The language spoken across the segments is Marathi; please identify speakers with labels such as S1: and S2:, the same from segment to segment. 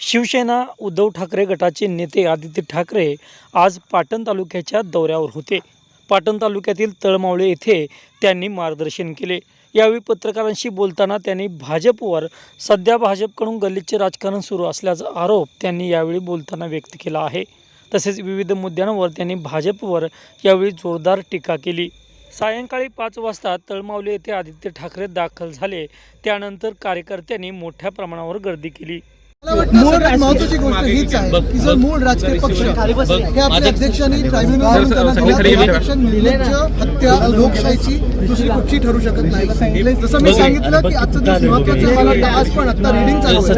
S1: शिवसेना उद्धव ठाकरे गटाचे नेते आदित्य ठाकरे आज पाटण तालुक्याच्या दौऱ्यावर होते. पाटण तालुक्यातील तळमावळे येथे त्यांनी मार्गदर्शन केले. यावेळी पत्रकारांशी बोलताना त्यांनी भाजपवर सध्या भाजपकडून गल्लीचे राजकारण सुरू असल्याचा आरोप त्यांनी यावेळी बोलताना व्यक्त केला आहे. तसेच विविध मुद्द्यांवर त्यांनी भाजपवर यावेळी जोरदार टीका केली. सायंकाळी पाच वाजता तळमावले येथे आदित्य ठाकरे दाखल झाले. त्यानंतर कार्यकर्त्यांनी मोठ्या प्रमाणावर गर्दी केली.
S2: सगळ्यात महत्वाची गोष्ट हीच आहे की जर मूळ राजकीय पक्ष हे आपल्या अध्यक्षांनी ट्रायब्युनल हत्या लोकशाहीची दुसरी कुठची ठरू शकत नाही. जसं मी सांगितलं की आजचा दिवस महत्त्वाचा आज पण आता रिडिंग चालू आहे.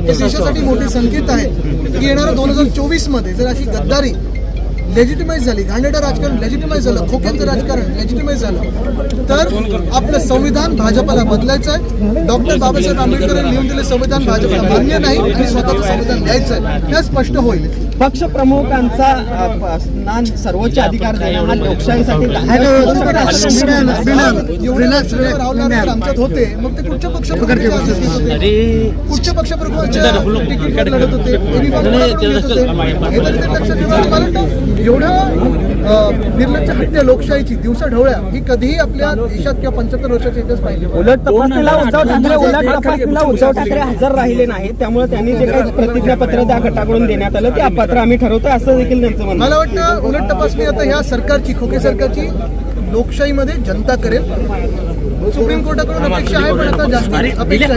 S2: हे देशासाठी मोठे संकेत आहे की येणाऱ्या दोन हजार चोवीसमध्ये जर अशी गद्दारी लेजिटिमाइज झाली. घाणेरडं राजकारण लेजिटिमाइज झालं. खोक्यांचं राजकारण लेजिटिमाइज झालं. तर आपलं संविधान भाजपला बदलायचं आहे. डॉक्टर बाबासाहेब आंबेडकरांनी लिहून दिले संविधान भाजपला मान्य नाही आणि स्वतःचं संविधान द्यायचं आहे. हे स्पष्ट होईल.
S3: पक्ष प्रमुखांचा अ, प- ना सर्वोच्च अधिकार देणं हा लोकशाहीसाठी
S2: आमच्यात होते. मग ते कुठच्या पक्षप्रमुखांचे होते? कुठच्या पक्षप्रमुखांच्या तिकीटवर लढत होते? हे तरी लक्षात ठेवा. एवढं अ, निर्लज्ज हत्या लोकशाहीची दिवसा ढवळ्या ही कधीही आपल्या देशात किंवा पंच्याहत्तर वर्षाच्या इतिहास पाहिजे
S3: उलट तपासणीला उद्धव ठाकरे उलट तपासणीला उद्धव ठाकरे हजर राहिले नाही त्यामुळे त्यांनी जे काही प्रतिज्ञापत्र त्या गटाकडून देण्यात आलं ते अपात्र आम्ही ठरवतो असं देखील त्यांचं म्हणणं.
S2: मला वाटतं उलट तपासणी आता ह्या सरकारची खोके सरकारची लोकशाहीमध्ये जनता करेल. सुप्रीम कोर्टाकडून अपेक्षा आहे पण आता जास्त अपेक्षा